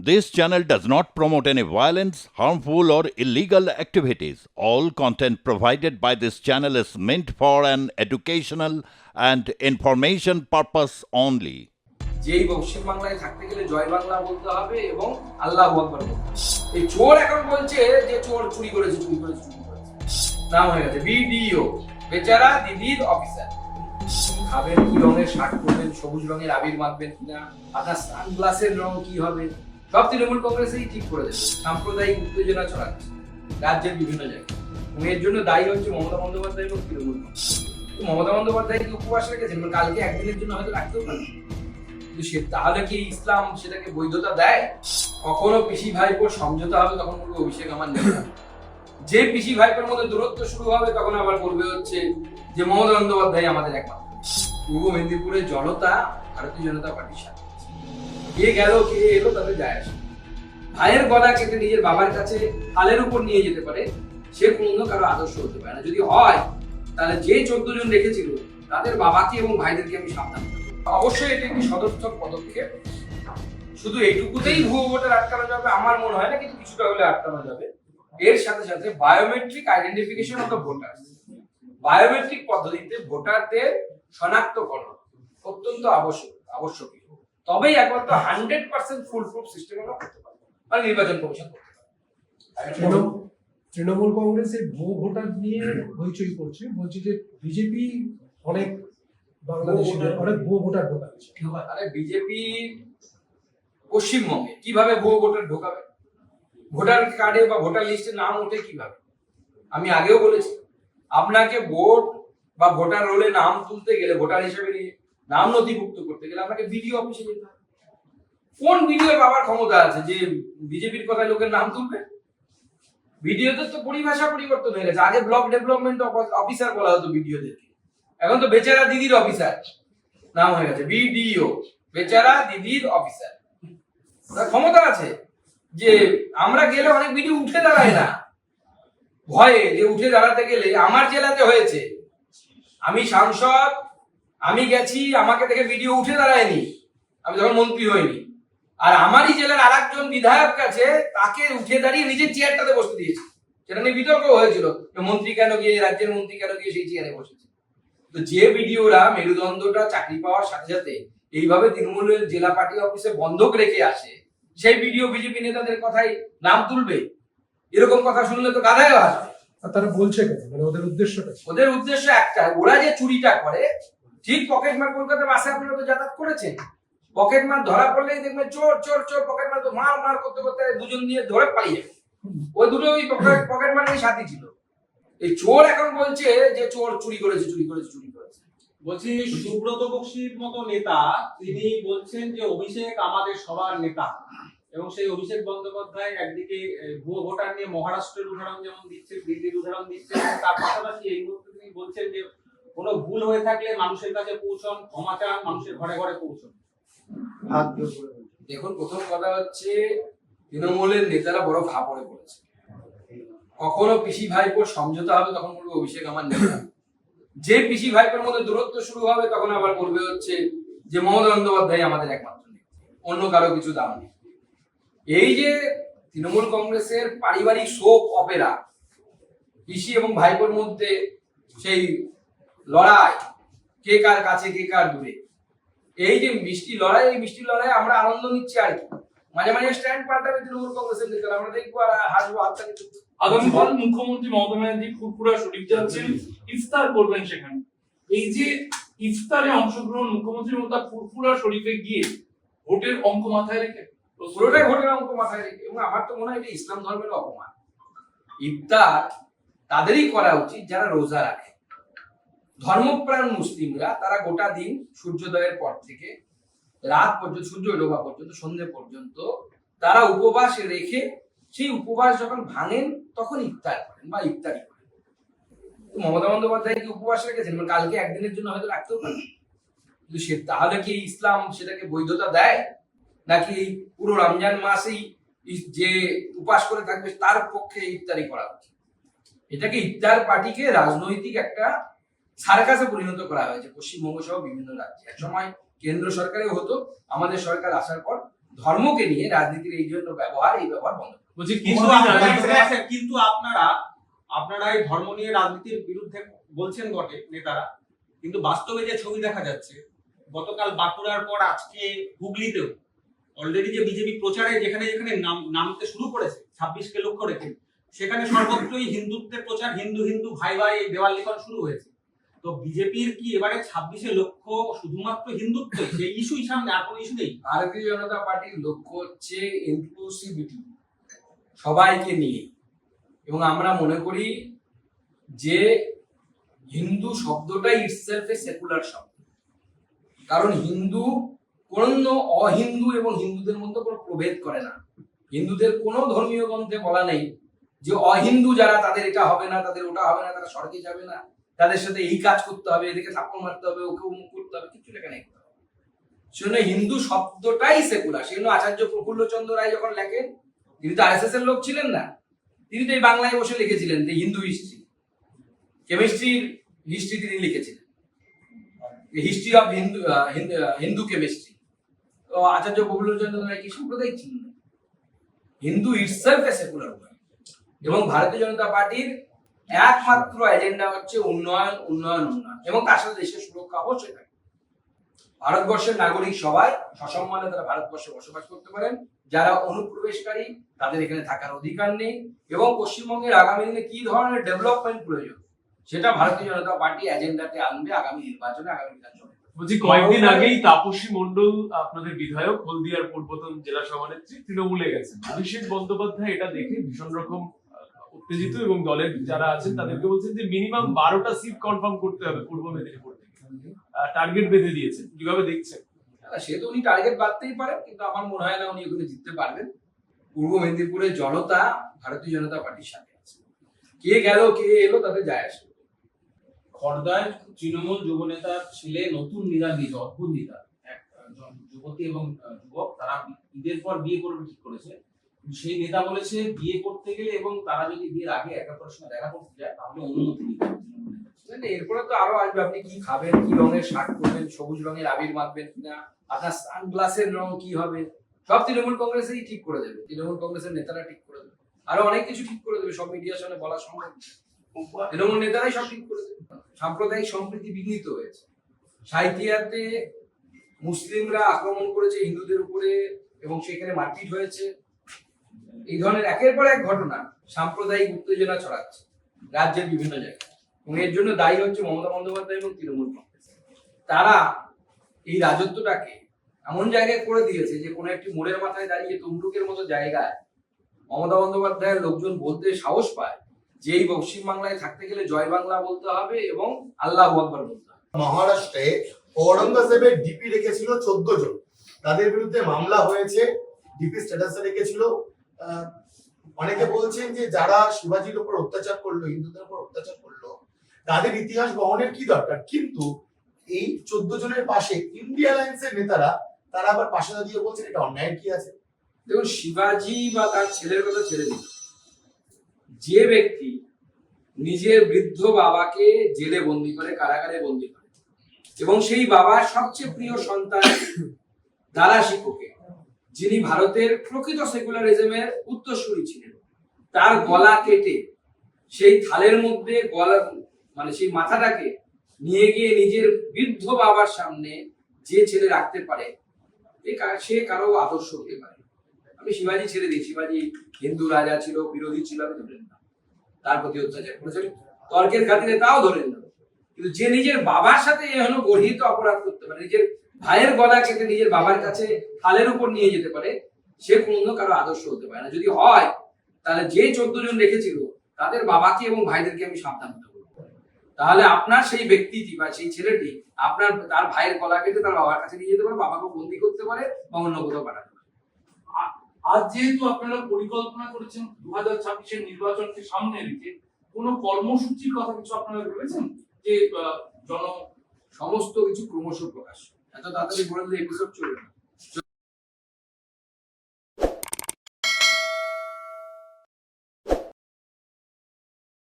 This channel does not promote any violence, harmful, or illegal activities. All content provided by this channel is meant for an educational and information purpose only. যেই পশ্চিমবাংলায় থাকতে গেলে জয় বাংলা বলতে হবে এবং আল্লাহ আকবর। এই চোর এখন বলছে যে চোর চুরি করেছে চুরি করেছে চুরি করেছে নাম হয়ে গেছে বিডিও বেচারা দিদির অফিসার খাবেন কি রঙের শার্ট পরবেন সবুজ রঙের আবির মাখবেন কিনা আপনার সানগ্লাসের রং কি হবে সব তৃণমূল কংগ্রেসই ঠিক করে দেবে। সাম্প্রদায়িক উত্তেজনা ছড়াচ্ছে রাজ্যের বিভিন্ন জায়গায়। এর জন্য দায়ী হচ্ছে মমতা বন্দ্যোপাধ্যায় এবং তৃণমূল কংগ্রেস। মমতা বন্দ্যোপাধ্যায় কি উপবাস রেখেছেন কালকে একদিনের জন্য হয়তো রাখতেও পারেন। কিন্তু সে তাহলে কি ইসলাম সেটাকে বৈধতা দেয়? কখনো পিসি ভাইপোর সমঝোতা হবে তখন বলবে অভিষেক আমার নেই। যে পিসি ভাইপোর মধ্যে দূরত্ব শুরু হবে তখন আবার বলবে হচ্ছে যে মমতা বন্দ্যোপাধ্যায় আমাদের একমাত্র। পূর্ব মেদিনীপুরের জনতা, ভারতীয় জনতা পার্টির সাথে। কে গেল কে এলো তাদের যায় আসে। ভাইয়ের গলা কেটে নিজের বাবার কাছে হালের উপর নিয়ে যেতে পারে, সে কোনো কারও আদর্শ হতে পারে না। যদি হয়, তাহলে যে চোদ্দ জন রেখেছিল, তাদের বাবাকে এবং ভাইদেরকে আমি সাবধান অবশ্যই এটি একটি সদর্থক পদক্ষেপ। শুধু এইটুকুতেই ভুয়ো ভোটার আটকানো যাবে, আমার মনে হয় না, কিন্তু কিছুটা হলে আটকানো যাবে। এর সাথে সাথে biometric identification of the voter biometric পদ্ধতিতে ভোটারদের শনাক্তকরণ অত্যন্ত আবশ্যক আবশ্যকীয়। তবেই একমাত্র hundred percent full proof system আমরা করতে পারব মানে নির্বাচন কমিশন করতে পারবে। তৃণমূল- কংগ্রেসের ভুয়ো ভোটার নিয়ে হইচই করছে বলছে যে বিজেপি অনেক বাংলাদেশে ভুয়ো ভোটার- অনেক ভুয়ো ভোটার ঢোকাচ্ছে আরে বিজেপি পশ্চিমবঙ্গে কীভাবে ভুয়ো ভোটার ঢোকাবে? ভোটার কার্ডে বা ভোটার লিস্টে নাম ওঠে কীভাবে? আমি আগেও বলেছি আপনাকে ভোট বা ভোটার রোলে নাম তুলতে গেলে ভোটার হিসেবে নিয়ে নাম নথিভুক্ত করতে গেলে আপনাকে বিডিও অফিসে যেতে হবে। কোন বিডিও বাবার ক্ষমতা আছে যে বিজেপির কথায় লোকের নাম তুলবে? ভিডিওতে তো পরিভাষা পরিবর্তন হয়ে গেছে। আগে ব্লক ডেভেলপমেন্ট অফিসার বলা হতো ভিডিওদেরকে এখন তো বেচারা দিদির অফিসার নাম হয়ে গেছে। বিডিও। বেচারা দিদির অফিসার ক্ষমতা আছে যে আমরা গেলে অনেক ভিডিও উঠে দাঁড়ায় না। ভয়ে যে উঠে দাঁড়াতে গেলে আমার জেলাতে হয়েছে। আমি সাংসদ আমি গেছি আমাকে দেখে ভিডিও উঠে দাঁড়ায়নি। আমি তখন মন্ত্রী হইনি। আর আমারই জেলার আর একজন বিধায়ক কাছে তাকে উঠে দাঁড়িয়ে নিজের চেয়ারটাতে বসতে দিয়েছে। সেটা নিয়ে বিতর্ক হয়েছিল মন্ত্রী কেন গিয়ে রাজ্যের মন্ত্রী কেন গিয়ে সেই চেয়ারে বসেছে। তো যে ভিডিওরা মেরুদণ্ডটা চাকরি পাওয়ার সাথে সাথে এইভাবে তৃণমূলের জেলা পার্টি অফিসে বন্ধক রেখে আসে সেই ভিডিও বিজেপি নেতাদের কথাই নাম তুলবে? এরকম কথা শুনলে তো গাধায় আসবে তারা বলছে কেন? মানে ওদের উদ্দেশ্যটা ওদের উদ্দেশ্য একটা ওরা যে চুরিটা করে ঠিক পকেট মার কলকাতা বাসে আপনারা তো যাতায়াত করেছেন। পকেট মার ধরা পড়লেই দেখবেন চোর চোর চোর, পকেট মার তো মার মার করতে করতে দুজন দিয়ে ধরে পালিয়ে ওই দুটো ওই পকেট পকেট মারের সাথী ছিল। এই চোর এখন বলছে যে চোর চুরি করেছে চুরি করেছে চুরি করেছে। বলছি, সুব্রত বক্সির মতো নেতা, তিনি বলছেন যে অভিষেক আমাদের সবার নেতা। এবং সেই অভিষেক বন্দ্যোপাধ্যায় একদিকে ভুয়ো ভোটার নিয়ে মহারাষ্ট্রের উদাহরণ যেমন দিচ্ছে, দিল্লির উদাহরণ দিচ্ছে, তার পাশাপাশি এই মুহূর্তে তিনি বলছেন যে কোনো ভুল হয়ে থাকলে মানুষের কাছে পৌঁছন ক্ষমা চান মানুষের ঘরে ঘরে পৌঁছন। দেখুন প্রথম কথা হচ্ছে তৃণমূলের নেতারা বড় ফাপড়ে পড়েছে। কখনো পিসি ভাইপোর সমঝোতা হবে তখন বলবে অভিষেক আমার নেতা। যে পিসি ভাইপোর মধ্যে দূরত্ব শুরু হবে তখন আবার বলবে হচ্ছে যে মমতা বন্দ্যোপাধ্যায় আমাদের একমাত্র নেতা। অন্য কারও কিছু দাম নেই। এই যে তৃণমূল কংগ্রেসের পারিবারিক শোক অপেরা পিসি এবং ভাইপোর মধ্যে সেই লড়াই। কে কার কাছে কে কার দূরে? এই যে মিষ্টি লড়াই এই মিষ্টি লড়াই আমরা আনন্দ নিচ্ছি আর কি। মাঝে মাঝে স্ট্যান্ড পাল্টাবে তৃণমূল কংগ্রেসের নেতারা আমরা দেখব আর হাসবো দেবো। আগামীকাল মুখ্যমন্ত্রী মমতা ব্যানার্জি ফুরফুরা শরীফ যাচ্ছেন। ইফতার করবেন সেখানে। এই যে ইফতারে অংশগ্রহণ মুখ্যমন্ত্রী মমতা ফুরফুরা শরীফে গিয়ে ভোটের অঙ্ক মাথায় রেখে। পুরোটাই ভোটের অঙ্ক মাথায় রেখে। এবং আমার তো মনে হয় এটা ইসলাম ধর্মের অপমান। ইফতার তাদেরই করা উচিত যারা রোজা রাখে। ধর্মপ্রাণ মুসলিমরা তারা গোটা দিন সূর্যোদয়ের পর থেকে রাত পর্যন্ত, সূর্য ডোবা পর্যন্ত, সন্ধে পর্যন্ত তারা উপবাস রেখে সেই উপবাস যখন ভাঙেন তখন ইফতার করেন বা ইফতারি করেন। মমতা বন্দ্যোপাধ্যায় কি উপবাস রেখেছেন? কালকে একদিনের জন্য হয়তো রাখতেও পারেন। কিন্তু সে তাহলে কি ইসলাম সেটাকে বৈধতা দেয়? নাকি পুরো রমজান মাসেই যে উপাস করে থাকবে তার পক্ষে ইফতারি করা উচিত? এটাকে ইফতার পার্টিকে রাজনৈতিক একটা সার্কাসে পরিণত করা হয়েছে। পশ্চিমবঙ্গ সহ বিভিন্ন রাজ্যে। এক সময় কেন্দ্র সরকারেও হতো আমাদের সরকার আসার পর ধর্মকে নিয়ে রাজনীতির এই জন্য ব্যবহার এই ব্যবহার বন্ধ বলছি আপনারা কিন্তু আপনারা আপনারা এই ধর্ম নিয়ে রাজনীতির বিরুদ্ধে বলছেন বটে নেতারা। কিন্তু বাস্তবে যে ছবি দেখা যাচ্ছে গতকাল বাঁকুড়ার পর আজকে হুগলিতেও অলরেডি যে বিজেপি প্রচারে যেখানে যেখানে নাম নামতে শুরু করেছে ছাব্বিশকে লক্ষ্য রেখে সেখানে সর্বত্রই হিন্দুত্বের প্রচার হিন্দু হিন্দু ভাই ভাই দেওয়াল লিখন শুরু হয়েছে। তো বিজেপির কি এবারে ছাব্বিশে লক্ষ্য শুধুমাত্র হিন্দুত্ব সেই ইস্যুই সামনে আর কোনো ইস্যু নেই? ভারতীয় জনতা পার্টির লক্ষ্য হচ্ছে ইনক্লুসিভিটি সবাইকে নিয়ে। এবং আমরা মনে করি যে হিন্দু শব্দটাই ইটসেলফ এ সেকুলার শব্দ। কারণ হিন্দু কোন অহিন্দু এবং হিন্দুদের মধ্যে কোনো প্রভেদ করে না। হিন্দুদের কোনো ধর্মীয় গ্রন্থে বলা নেই যে অহিন্দু যারা তাদের এটা হবে না, তাদের ওটা হবে না, তারা স্বর্গে যাবে না। তাদের সাথে এই কাজ করতে হবে, এদেরকে থাপ্পড় মারতে হবে, ওকে অমুক করতে হবে কিছু লেখা নেই। সেজন্য হিন্দু শব্দটাই সেকুলার সেজন্য আচার্য প্রফুল্ল চন্দ্র রায় যখন লেখেন, তিনি তো আরএসএস এর লোক ছিলেন না, তিনি তো এই বাংলায় বসে লিখেছিলেন যে হিন্দু হিস্ট্রি কেমিস্ট্রির হিস্ট্রি তিনি লিখেছিলেন। History of Hindu Hindu chemistry তো আচার্য প্রফুল্ল চন্দ্র রায় কি সাম্প্রদায়িক ছিলেন? হিন্দু ইটসেলফ এ সেকুলার এবং ভারতীয় জনতা পার্টির একমাত্র এজেন্ডা হচ্ছে উন্নয়ন উন্নয়ন উন্নয়ন। এবং তার সাথে দেশের সুরক্ষা অবশ্যই থাকে ভারতবর্ষের নাগরিক সবাই সসম্মানে তারা ভারতবর্ষে বসবাস করতে পারেন। যারা অনুপ্রবেশকারী, তাদের এখানে থাকার অধিকার নেই। এবং পশ্চিমবঙ্গের আগামী দিনে কি ধরনের ডেভেলপমেন্ট প্রয়োজন, সেটা ভারতীয় জনতা পার্টি এজেন্ডাতে আনবে আগামী নির্বাচনে, আগামী বিধানসভা বলছি, কয়েকদিন আগেই তাপসী মন্ডল আপনাদের বিধায়ক, হলদিয়ার পূর্বতন জেলা সভানেত্রী তৃণমূলে গেছেন। অভিষেক বন্দ্যোপাধ্যায় এটা দেখে ভীষণ রকম উত্তেজিত এবং দলের যারা আছেন তাদেরকে বলছেন যে মিনিমাম বারোটা সিট কনফার্ম করতে হবে পূর্ব মেদিনীপুর থেকে। টার্গেট বেঁধে দিয়েছেন। কীভাবে দেখছেন? সে তো উনি টার্গেট বাড়তেই পারেন কিন্তু আমার মনে হয় না উনি ওখানে জিততে পারবেন। পূর্ব মেদিনীপুরের জনতা ভারতীয় জনতা পার্টির সাথে আছে। কে গেল কে এলো তাতে যায় আসে। খর্দায় তৃণমূল যুব নেতার ছেলে নতুন লিডার দিয়েছে অদ্ভুত লিডার এক যুবতী এবং যুবক তারা ঈদের পর বিয়ে করবে ঠিক করেছে। সেই নেতা বলেছে বিয়ে করতে গেলে এবং তারা যদি বিয়ের আগে একে সঙ্গে দেখা করতে যায়, তাহলে অনুমতি নিতে এরপরে তো আরও আসবে, আপনি কি খাবেন, কি রঙের শার্ট পরবেন, সবুজ রঙের আবির মাখবেন কিনা, আপনার সানগ্লাসের রং কি হবে? সব তৃণমূল কংগ্রেসই ঠিক করে দেবে। তৃণমূল কংগ্রেসের নেতারা ঠিক করে দেবে। আরও অনেক কিছু ঠিক করে দেবে, সব মিডিয়ার সামনে বলা সম্ভব। তৃণমূল নেতারাই সব ঠিক করে দেবে। সাম্প্রদায়িক সম্প্রীতি বিঘ্নিত হয়েছে। সাহিত্যাতে মুসলিমরা আক্রমণ করেছে হিন্দুদের উপরে এবং সেখানে মারপিট হয়েছে। এই ধরনের একের পর এক ঘটনা সাম্প্রদায়িক উত্তেজনা ছড়াচ্ছে রাজ্যের বিভিন্ন জায়গায়। এবং এর জন্য দায়ী হচ্ছে মমতা বন্দ্যোপাধ্যায় এবং তৃণমূল কংগ্রেস। তারা এই রাজত্বটাকে এমন জায়গায় করে দিয়েছে যে কোনো একটি মোড়ের মাথায় দাঁড়িয়ে তমলুকের মতো জায়গায় মমতা বন্দ্যোপাধ্যায়ের লোকজন বলতে সাহস পায় যে এই পশ্চিমবাংলায় থাকতে গেলে জয় বাংলা বলতে হবে এবং আল্লাহ আকবর বলতে হবে। মহারাষ্ট্রে ঔরঙ্গজেবের ডিপি রেখেছিল চোদ্দ জন। তাদের বিরুদ্ধে মামলা হয়েছে, ডিপি স্ট্যাটাসে রেখেছিল অনেকে বলছেন যে যারা শিবাজির উপর অত্যাচার করল, হিন্দুদের উপর অত্যাচার করল, তাদের ইতিহাস বহনের কি দরকার? কিন্তু এই চোদ্দ জনের পাশে ইন্ডিয়া অ্যালায়েন্সের নেতারা, তারা আবার পাশে দাঁড়িয়ে বলছেন এটা অন্যায় কি আছে? দেখুন, শিবাজি বা তার ছেলের কথা ছেড়ে দিন। যে ব্যক্তি নিজের বৃদ্ধ বাবাকে জেলে বন্দি করে, কারাগারে বন্দি করে, এবং সেই বাবার সবচেয়ে প্রিয় সন্তান দাদা শিক্ষকে যিনি ভারতের প্রকৃত সেকুলারিজমের উত্তরসূরি ছিলেন। তার গলা কেটে সেই থালের মধ্যে গলা মানে সেই মাথাটাকে নিয়ে গিয়ে নিজের বৃদ্ধ বাবার সামনে যে ছেলে রাখতে পারে সে কারও আদর্শ হতে পারে। আমি শিবাজি ছেড়ে দিই। শিবাজি হিন্দু রাজা ছিল, বিরোধী ছিল, আমি ধরেন না তার প্রতি অত্যাচার করেছেন তর্কের খাতিরে তাও ধরেন না কিন্তু যে নিজের বাবার সাথে এখনও গর্হিত অপরাধ করতে পারে, নিজের ভাইয়ের গলা কেটে নিজের বাবার কাছে থালের উপর নিয়ে যেতে পারে সে কোনো কারও আদর্শ হতে পারে না। যদি হয় তাহলে যে চোদ্দ জন রেখেছিল তাদের বাবাকে এবং ভাইদেরকে আমি সাবধান হতে বলব। তাহলে আপনার সেই ব্যক্তিটি বা সেই ছেলেটি আপনার তার ভাইয়ের গলা কেটে তার বাবার কাছে নিয়ে যেতে পারে বাবাকে বন্দি করতে পারে বা অন্য কোথাও পাঠাতে পারে। আজ যেহেতু আপনারা পরিকল্পনা করেছেন দু হাজার ছাব্বিশের নির্বাচনকে সামনে রেখে কোনো কর্মসূচির কথা কিছু আপনারা ভেবেছেন? যে জন সমস্ত কিছু ক্রমশ প্রকাশ। এত তাড়াতাড়ি বলে দিলে এপিসোড চলবে না।